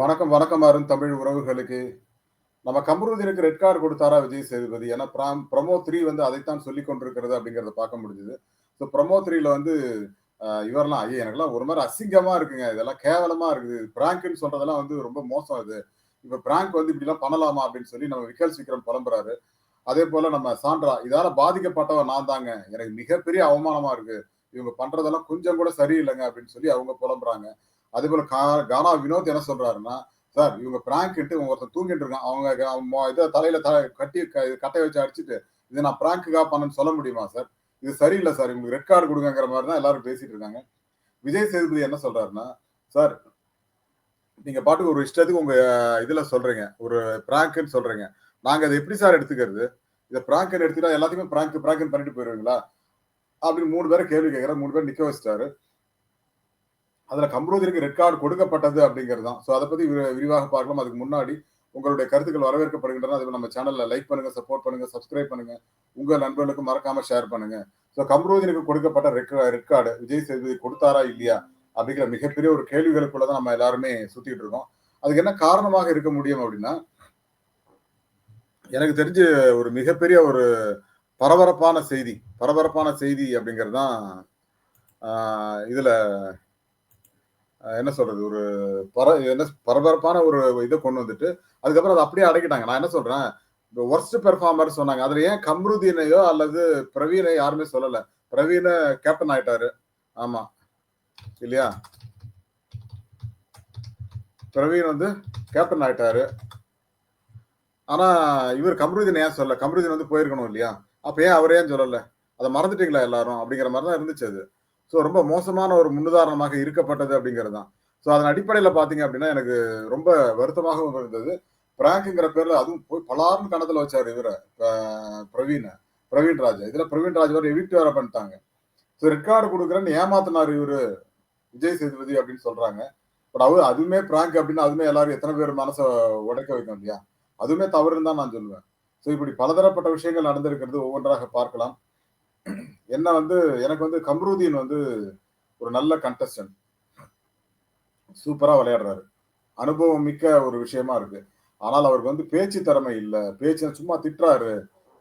வணக்கம், வணக்கம் அருண் தமிழ் உறவுகளுக்கு. நம்ம கமருதீனுக்கு ரெட் கார்டு கொடுத்தாரா விஜய் சேதுபதி? ஏன்னா பிராம் ப்ரமோ த்ரீ வந்து அதைத்தான் சொல்லிக் கொண்டிருக்கிறது அப்படிங்கிறத பார்க்க முடிஞ்சது. ஸோ ப்ரமோ த்ரீல வந்து இவரெல்லாம் ஐயா எனக்கெல்லாம் ஒரு மாதிரி அசிங்கமா இருக்குங்க. இதெல்லாம் கேவலமா இருக்குது. பிராங்க்னு சொல்றதெல்லாம் வந்து ரொம்ப மோசம் இது. இப்ப பிராங்க் வந்து இப்படிலாம் பண்ணலாமா அப்படின்னு சொல்லி நம்ம விக்கல் விக்ரம் புலம்புறாரு. அதே போல நம்ம சான்றா இதால பாதிக்கப்பட்டவன் நான் தாங்க. எனக்கு மிகப்பெரிய அவமானமா இருக்கு. இவங்க பண்றதெல்லாம் கொஞ்சம் கூட சரியில்லைங்க அப்படின்னு சொல்லி அவங்க புலம்புறாங்க. அதேபோல கா கானா வினோத் என்ன சொல்றாருன்னா, சார் இவங்க பிராங்க்ன்ட்டு ஒருத்தன் தூங்கிட்டு இருக்கான். அவங்க இதை தலையில த கட்டி க கட்டைய வச்சு அடிச்சுட்டு, இதை நான் பிராங்க்குக்காக பண்ணேன்னு சொல்ல முடியுமா சார்? இது சரியில்லை சார். இவங்களுக்கு ரெட் கார்ட் மாதிரி தான் எல்லாரும் பேசிட்டு இருக்காங்க. விஜய் சேதுபதி என்ன சொல்றாருன்னா, சார் நீங்க பாட்டுக்கு ஒரு இஷ்டத்துக்கு உங்க இதுல சொல்றீங்க. ஒரு பிராங்க்னு சொல்றீங்க. நாங்க அதை எப்படி சார் எடுத்துக்கிறது? இதை பிராங்க்னு எடுத்துட்டா எல்லாத்தையுமே பிராங்க் பிராங்க்ன்னு பண்ணிட்டு போயிருவீங்களா? அப்படின்னு மூணு பேரை கேள்வி கேட்குறேன் மூணு பேர் நிக்க வச்சுட்டாரு. அதுல கம்ருதீனுக்கு ரெக்கார்டு கொடுக்கப்பட்டது அப்படிங்கிறது தான். ஸோ அதை பத்தி வி விரிவாக பார்க்கலாம். அதுக்கு முன்னாடி உங்களுடைய கருத்துக்கள் வரவேற்கப்படுகின்றன. அதுக்கு நம்ம சேனல்ல லைக் பண்ணுங்க, சப்போர்ட் பண்ணுங்க, சப்ஸ்கிரைப் பண்ணுங்க. உங்க நண்பர்களுக்கு மறக்காம ஷேர் பண்ணுங்க. ஸோ கம்ருதீனுக்கு கொடுக்கப்பட்ட red red card Vijay Sethupathi கொடுத்தாரா இல்லையா? அப்படிங்கிற மிகப்பெரிய ஒரு கேள்விகளுக்குள்ள தான் நம்ம எல்லாருமே சுத்திட்டு இருக்கோம். அதுக்கு என்ன காரணமாக இருக்க முடியும் அப்படின்னா எனக்கு தெரிஞ்சு ஒரு மிகப்பெரிய ஒரு பரபரப்பான செய்தி. பரபரப்பான செய்தி அப்படிங்கிறது தான் இதில் என்ன சொல்றது? ஒரு பர என்ன பரபரப்பான ஒரு இதை கொண்டு வந்துட்டு, அதுக்கப்புறம் அதை அப்படியே அடக்கிட்டாங்க. நான் என்ன சொல்றேன், இந்த வொர்ஸ்ட் பெர்ஃபார்மர் சொன்னாங்க. அதுல ஏன் கம்ருதீனையோ அல்லது பிரவீனை யாருமே சொல்லல. பிரவீன கேப்டன் ஆயிட்டாரு. ஆமா. இல்லையா? பிரவீன் வந்து கேப்டன் ஆயிட்டாரு. ஆனா இவர் கம்ருதீன் ஏன் சொல்லல? கம்ருதீன் வந்து போயிருக்கணும் இல்லையா? அப்ப ஏன் அவரே ஏன் சொல்லல? அதை மறந்துட்டீங்களா எல்லாரும்? அப்படிங்கிற மாதிரி தான் இருந்துச்சு அது. ஸோ ரொம்ப மோசமான ஒரு முன்னுதாரணமாக இருக்கப்பட்டது அப்படிங்கிறது தான். ஸோ அதன் அடிப்படையில் பார்த்தீங்க அப்படின்னா, எனக்கு ரொம்ப வருத்தமாகவும் இருந்தது. பிராங்க்ங்கிற பேர்ல அதுவும் போய் பலார்ன்னு கணத்தில் வச்சார் இவரை பிரவீனை பிரவீன் ராஜா இதில் பிரவீன் ராஜ் வேறு எவிக்ட் வேற பண்ணிட்டாங்க. ஸோ ரெட் கார்டு ஏமாத்தினார் ஏமாத்துனாரு இவரு விஜய் சேதுபதி அப்படின்னு சொல்றாங்க. பட் அவர் அதுவுமே பிராங்க் அப்படின்னு அதுவுமே எல்லாரும் எத்தனை பேர் மனசை உடைக்க வைக்கும் இல்லையா? அதுவுமே தவறுன்னு தான் நான் சொல்லுவேன். ஸோ இப்படி பலதரப்பட்ட விஷயங்கள் நடந்திருக்கிறது ஒவ்வொன்றாக பார்க்கலாம். என்ன வந்து எனக்கு வந்து கம்ருதீன் வந்து ஒரு நல்ல கண்டஸ்டன்ட். சூப்பரா விளையாடுறாரு. அனுபவம் மிக்க ஒரு விஷயமா இருக்கு. ஆனால் அவருக்கு வந்து பேச்சு திறமை இல்லை பேச்சு சும்மா திட்டுறாரு.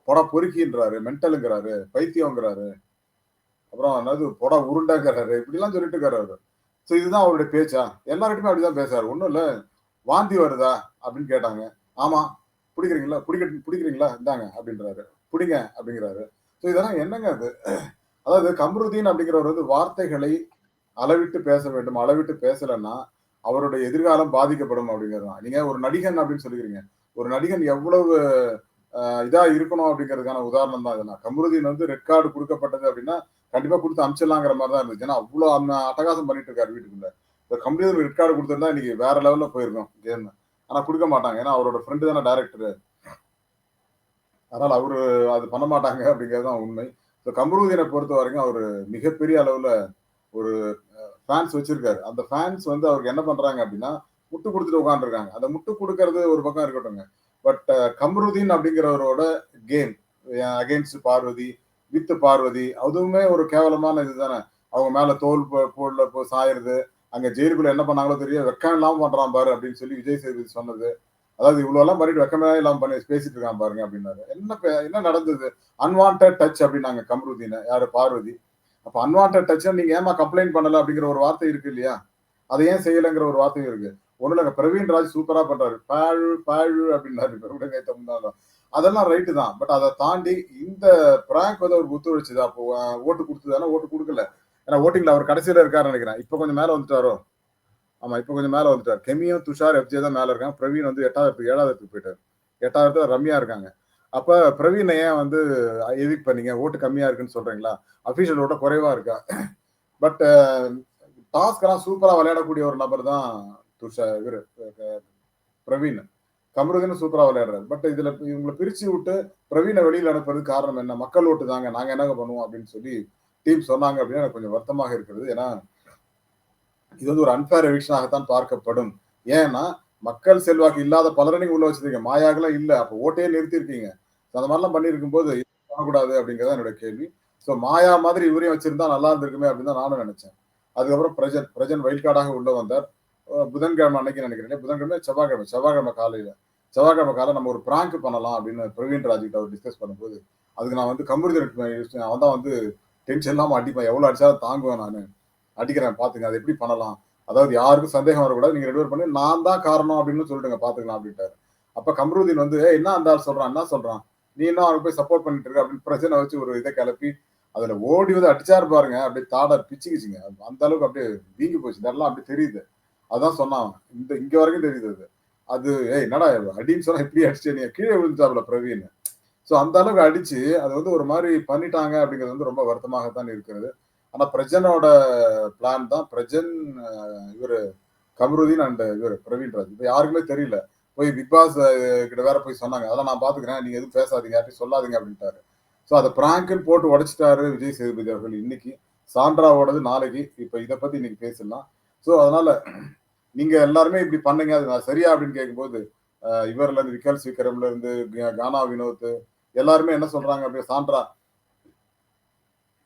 புட பொறுக்கின்றாரு, மென்டலுங்கிறாரு பைத்தியங்கிறாரு அப்புறம் என்னது போடா உருண்டைங்கிறாரு. இப்படிலாம் சொல்லிட்டு இருக்காரு ஸோ இதுதான் அவருடைய பேச்சா? எல்லார்கிட்டயுமே அப்படிதான் பேசுறாரு. ஒன்றும் இல்லை வாந்தி வருதா? அப்படின்னு கேட்டாங்க. ஆமா. பிடிக்கிறீங்களா பிடிக்க பிடிக்கிறீங்களா இந்தாங்க அப்படின்றாரு. பிடிங்க அப்படிங்கிறாரு. ஸோ இதெல்லாம் என்னங்க அது அதாவது கம்ருதீன் அப்படிங்கிறவர் வந்து வார்த்தைகளை அளவிட்டு பேச வேண்டும். அளவிட்டு பேசலைன்னா அவருடைய எதிர்காலம் பாதிக்கப்படும் அப்படிங்கிறது தான். நீங்க ஒரு நடிகன் அப்படின்னு சொல்லிக்கிறீங்க. ஒரு நடிகன் எவ்வளவு இதாக இதா இருக்கணும் அப்படிங்கிறதுக்கான உதாரணம் தான் இதெல்லாம். கம்ருதீன் வந்து ரெட் கார்டு கொடுக்கப்பட்டது அப்படின்னா, கண்டிப்பா கொடுத்து அனுப்பிச்சிடலாங்கிற மாதிரி தான் இருந்துச்சு. ஏன்னா அவ்வளோ அந்த அட்டகாசம் பண்ணிட்டு இருக்காரு வீட்டுக்குள்ள. இப்போ கம்ருதீன் ரெட் கார்டு கொடுத்துருந்தா இன்னைக்கு வேற லெவல்ல போயிருக்கும் கேம். ஆனா கொடுக்க மாட்டாங்க. ஏன்னா அவரோட ஃப்ரெண்டு தானே டைரக்டரு. அதனால் அவர் அது பண்ண மாட்டாங்க அப்படிங்கிறது தான் உண்மை. ஸோ கம்ருதீனை பொறுத்த வரைக்கும் அவர் மிகப்பெரிய அளவில் ஒரு ஃபேன்ஸ் வச்சிருக்காரு. அந்த ஃபேன்ஸ் வந்து அவருக்கு என்ன பண்ணுறாங்க அப்படின்னா, முட்டு கொடுத்துட்டு உட்காந்துருக்காங்க அந்த முட்டு கொடுக்கறது ஒரு பக்கம் இருக்கட்டுங்க. But Kamrudeen அப்படிங்கிறவரோட game against Parvathy, with Parvathy அதுவுமே ஒரு கேவலமான இதுதானே. அவங்க மேலே தோல் போடல போல்ல போ சாயறது. அங்கே ஜெயிலுக்குள்ள என்ன பண்ணாங்களோ தெரியும். வெக்கம் இல்லாமல் பண்ணுறான் பாரு அப்படின்னு சொல்லி விஜய் சேதுபதி சொன்னது. அதாவது இவ்வளோலாம் பண்ணிட்டு வெக்கமே இல்லாம பண்ணி பேசிட்டு இருக்கான் பாருங்க அப்படின்னாரு. என்ன என்ன நடந்தது? அன்வான்டட் டச் அப்படின்னாங்க கம்ருதீன. யாரு பார்வதி. அப்ப அன்வான்ட் டச் நீங்க ஏம்மா கம்ப்ளைண்ட் பண்ணல அப்படிங்கிற ஒரு வார்த்தை இருக்கு இல்லையா? அதை ஏன் செய்யலைங்கிற ஒரு வார்த்தையும் இருக்கு. ஒண்ணும் இல்லைங்க பிரவீன் ராஜ் சூப்பரா பண்றாரு. பாழு பாழு அப்படின்னாரு. அதெல்லாம் ரைட்டு தான். பட் அதை தாண்டி இந்த பிராங்க் வந்து அவருக்கு ஒத்துழைச்சதா? அப்போ ஓட்டு குடுத்ததானா? ஓட்டு குடுக்கல. ஏன்னா ஓட்டிங்ல அவர் கடைசியில இருக்காருன்னு நினைக்கிறேன் இப்ப கொஞ்சம் மேல வந்துட்டாரோ? ஆமா. இப்ப கொஞ்சம் மேல வந்துட்டார் கெமியும், துஷார், எஃப்ஜே தான் மேல இருக்காங்க. பிரவீன் வந்து 8வது இடத்துக்கு 7வது இடத்துக்கு போயிட்டாரு. 8வது இடத்துல ரம்யா இருக்காங்க. அப்ப பிரவீனை ஏன் வந்து எதிக் பண்ணீங்க? ஓட்டு கம்மியா இருக்குன்னு சொல்றீங்களா? அபிஷியல் ஓட்ட குறைவா இருக்கா? பட் டாஸ்கெல்லாம் சூப்பரா விளையாடக்கூடிய ஒரு நபர் தான் துஷா இவரு பிரவீன். கம்ருதீனும் சூப்பரா விளையாடுறாரு. பட் இதுல இவங்கள பிரிச்சு விட்டு பிரவீனை வெளியில அனுப்புறதுக்கு காரணம் என்ன? மக்கள் ஓட்டு தாங்க. நாங்க என்னங்க பண்ணுவோம் அப்படின்னு சொல்லி டீம் சொன்னாங்க அப்படின்னா எனக்கு கொஞ்சம் வருத்தமாக இருக்கிறது. ஏன்னா இது வந்து ஒரு அன்பேர் எவிக்ஷனாகத்தான் பார்க்கப்படும். ஏன்னா, மக்கள் செல்வாக்கு இல்லாத பலரை நீங்க உள்ள வச்சிருக்கீங்க. மாயாகலாம் இல்லை அப்போ ஓட்டையே நிறுத்திருக்கீங்க அந்த மாதிரிலாம் பண்ணியிருக்கும் போது பண்ணக்கூடாது அப்படிங்கிறத தான் என்னோட கேள்வி. ஸோ மாயா மாதிரி இவரையும் வச்சிருந்தா நல்லா இருந்திருக்குமே அப்படின்னு தான் நானும் நினைச்சேன் அதுக்கப்புறம் பிரஜன் பிரஜன் வயல்காடாக கார்டாக உள்ள வந்தார். புதன்கிழமை அன்னைக்கு நினைக்கிறேன் புதன்கிழமை செவ்வாய்க்கிழமை செவ்வாய்க்கிழமை காலையில செவ்வாய்க்கிழமை காலை நம்ம ஒரு பிராங்க் பண்ணலாம் அப்படின்னு பிரவீன் ராஜ்கிட்ட அவர் டிஸ்கஸ் பண்ணும்போது அதுக்கு நான் வந்து கம்ப்யூட்டர் அவன் தான் வந்து டென்ஷன் இல்லாமல் அடிப்பேன் எவ்வளவு அடிச்சாலும் தாங்குவேன் நான் அடிக்கிறேன் பாத்துங்க அது எப்படி பண்ணலாம்? அதாவது யாருக்கும் சந்தேகம் வரக்கூடாது நீங்க ரெண்டு பேர் பண்ணி நான் தான் காரணம் அப்படின்னு சொல்லிட்டுங்க பாத்துக்கலாம் அப்படின்ட்டாரு. அப்ப கம்ருதீன் வந்து என்ன அந்த ஆள் சொல்றான் என்ன சொல்றான்? நீ என்ன அவனுக்கு போய் சப்போர்ட் பண்ணிட்டு இருக்க அப்படின்னு பிரச்சனை வச்சு ஒரு இதை கிளப்பி அதுல ஓடி வந்து அடிச்சாரு பாருங்க அப்படியே தாட பிச்சுக்கிச்சுங்க. அந்த அளவுக்கு அப்படியே வீங்கி போச்சு. நல்லா அப்படி தெரியுது. அதான் சொன்னான் இந்த இங்க வரைக்கும் தெரியுது அது. அது ஏய் என்னடா அடின்னு சொன்னா இப்படி அடிச்சு நீ கீழே விழுந்துச்சாப்ல பிரவீன்? ஸோ அந்த அளவுக்கு அடிச்சு அது வந்து ஒரு மாதிரி பண்ணிட்டாங்க அப்படிங்கிறது வந்து ரொம்ப வருத்தமாகத்தான் இருக்கிறது. ஆனா பிரஜனோட பிளான் தான். பிரஜன் இவர் கமருதீன் அண்ட் இவர் பிரவீன் ராஜ். இப்போ யாருக்குமே தெரியல. போய் பிக் பாஸ் கிட்ட வேற போய் சொன்னாங்க. அதெல்லாம் நான் பாத்துக்கிறேன். நீங்க எதுவும் பேசாதீங்க. யார்ட்டையும் சொல்லாதீங்க அப்படின்ட்டாரு. ஸோ அதை பிராங்க்னு போட்டு உடைச்சிட்டாரு விஜய் சேதுபதி அவர்கள் இன்னைக்கு. சாண்ட்ராவோடது நாளைக்கு. இப்போ இதை பத்தி இன்னைக்கு பேசலாம் ஸோ அதனால நீங்க எல்லாருமே இப்படி பண்ணுங்க. அது நான் சரியா அப்படின்னு கேட்கும்போது இவர்ல இருந்து விக்கல் சீக்கிரம்ல இருந்து கானா வினோத் எல்லாருமே என்ன சொல்றாங்க அப்படியே சாண்ட்ரா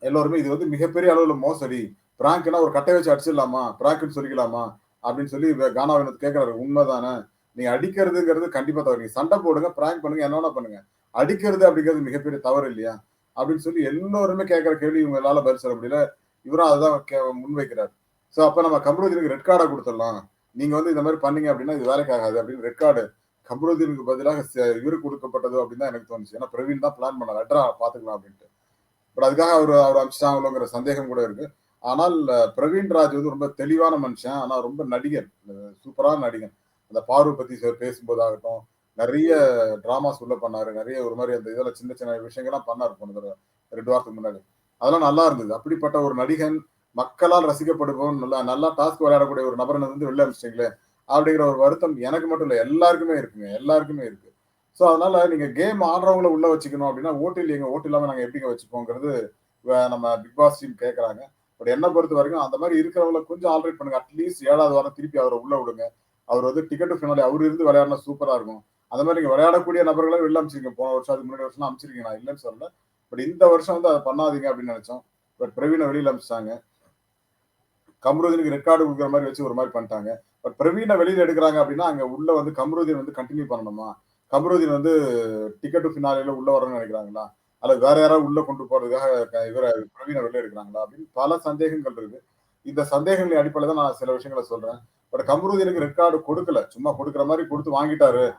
எல்லோருமே இது வந்து மிகப்பெரிய அளவில் மோசடி. பிராங்க்னா ஒரு கட்டை வச்சு அடிச்சிடலாமா? பிராங்க்னு சொல்லிக்கலாமா? அப்படின்னு சொல்லி கானா வினோத் கேட்கிறாரு உண்மைதானே? நீங்க அடிக்கிறதுங்கிறது கண்டிப்பா தவறு. சண்டை போடுங்க பிராங்க் பண்ணுங்க என்ன வேணா பண்ணுங்க. அடிக்கிறது அப்படிங்கிறது மிகப்பெரிய தவறு இல்லையா? அப்படின்னு சொல்லி எல்லோருமே கேட்கிற கேள்வி இவங்களால பதில் சொல்ல முடியல. இவரும் அதுதான் கே- முன்வைக்கிறார். ஸோ அப்போ நம்ம கம்ருதீனுக்கு ரெட் கார்டை கொடுத்துடலாம். நீங்க வந்து இந்த மாதிரி பண்ணீங்க அப்படின்னா இது வேலைக்கு ஆகாது அப்படின்னு ரெட் கார்டு கம்ருதீனுக்கு பதிலாக இவருக்கு கொடுக்கப்பட்டது அப்படின்னு தான் எனக்கு தோணுச்சு. ஏன்னா பிரவீன் தான் பிளான் பண்ண அட்ரா பாத்துக்கலாம் அப்படின்ட்டு. பட் அதுக்காக அவர் அவர் அமிச்சிட்டாங்களோங்கிற சந்தேகம் கூட இருக்கு. ஆனால் பிரவீன் ராஜ் வந்து ரொம்ப தெளிவான மனுஷன். ஆனால் ரொம்ப நடிகர். சூப்பரான நடிகன். அந்த பார்வை பத்தி பேசும்போதாகட்டும் நிறைய டிராமாஸ் உள்ள பண்ணாரு. நிறைய ஒரு மாதிரி அந்த இதெல்லாம் சின்ன சின்ன விஷயங்கள்லாம் பண்ணாரு போன தடவை. ரெண்டு வாரத்துக்கு முன்னாடி. அதெல்லாம் நல்லா இருந்தது. அப்படிப்பட்ட ஒரு நடிகன் மக்களால் ரசிக்கப்படுபவன் நல்லா நல்லா டாஸ்க் விளையாடக்கூடிய ஒரு நபரை வந்து வெளில அனுப்பிச்சிங்களே அப்படிங்கிற ஒரு வருத்தம் எனக்கு மட்டும் இல்லை எல்லாருக்குமே இருக்குங்க. எல்லாருக்குமே இருக்கு. ஸோ அதனால நீங்க கேம் ஆடுறவங்கள உள்ள வச்சுக்கணும் அப்படின்னா ஓட்டு இல்லைங்க. ஓட்டு இல்லாம நாங்க எப்படிங்க வச்சுப்போங்கிறது நம்ம பிக் பாஸ் டீம் கேட்கறாங்க பட் என்ன பொறுத்த வரைக்கும் அந்த மாதிரி இருக்கிறவங்கள கொஞ்சம் ஆல்ரெடி பண்ணுங்க. அட்லீஸ்ட் ஏழாவது வாரம் திருப்பி அவரை உள்ள விடுங்க. அவர் வந்து டிக்கெட் ஃபினாலே அவர் இருந்து விளையாடினா சூப்பரா இருக்கும். அந்த மாதிரி நீங்க விளையாடக்கூடிய நபர்களை வெளில அமைச்சிருக்கீங்க போன வருஷம் அதுக்கு முன்னாடி வருஷம் அமைச்சிருக்கீங்க நான் இல்லைன்னு சொல்லல. பட் இந்த வருஷம் வந்து அதை பண்ணாதீங்க அப்படின்னு நினைச்சோம். பட் பிரவீனை வெளியில் அமிச்சிட்டாங்க கம்ருதீனுக்கு ரெக்கார்டு கொடுக்குற மாதிரி வச்சு ஒரு மாதிரி பண்ணிட்டாங்க. பட் பிரவீனை வெளியில் எடுக்கிறாங்க அப்படின்னா அங்கே உள்ள வந்து கம்ருதீன் வந்து கண்டினியூ பண்ணணுமா? கமருதீன் வந்து டிக்கெட் ஃபினாலேல உள்ள வரணும்னு நினைக்கிறாங்களா? அல்லது வேற யாராவது உள்ள கொண்டு போறதுக்காக க- இவரை பிரவீனை வெளில எடுக்கிறாங்களா? அப்படின்னு பல சந்தேகங்கள் இருக்கு. இந்த சந்தேகங்களின் அடிப்படையில் தான் நான் சில விஷயங்களை சொல்றேன். பட் கமருதீனுக்கு ரெட் கார்டு கொடுக்கல. சும்மா கொடுக்குற மாதிரி கொடுத்து வாங்கிட்டாரு.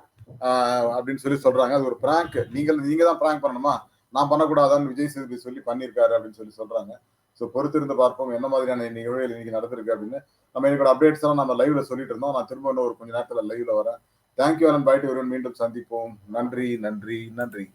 அப்படின்னு சொல்லி சொல்றாங்க. அது ஒரு பிராங்க் நீங்கள் நீங்க தான் பிராங்க் பண்ணணுமா? நான் பண்ணக்கூடாதான்னு விஜய் சேதுபதி சொல்லி பண்ணியிருக்காரு அப்படின்னு சொல்லி சொல்றாங்க. ஸோ பொறுத்திருந்து பார்ப்போம் என்ன மாதிரியான நிகழ்வுகள் இன்னைக்கு நடந்திருக்கு அப்படின்னு. நம்ம இன்னைக்கு அப்டேட்ஸ் எல்லாம் நம்ம லைவ்ல சொல்லிட்டு இருந்தோம். நான் திரும்ப இன்னும் ஒரு கொஞ்ச நேரத்தில் லைவ்ல வரேன். தேங்க்யூ அனந்த் பாய்ட்டு ஒருவன் மீண்டும் சந்திப்போம். நன்றி நன்றி நன்றி.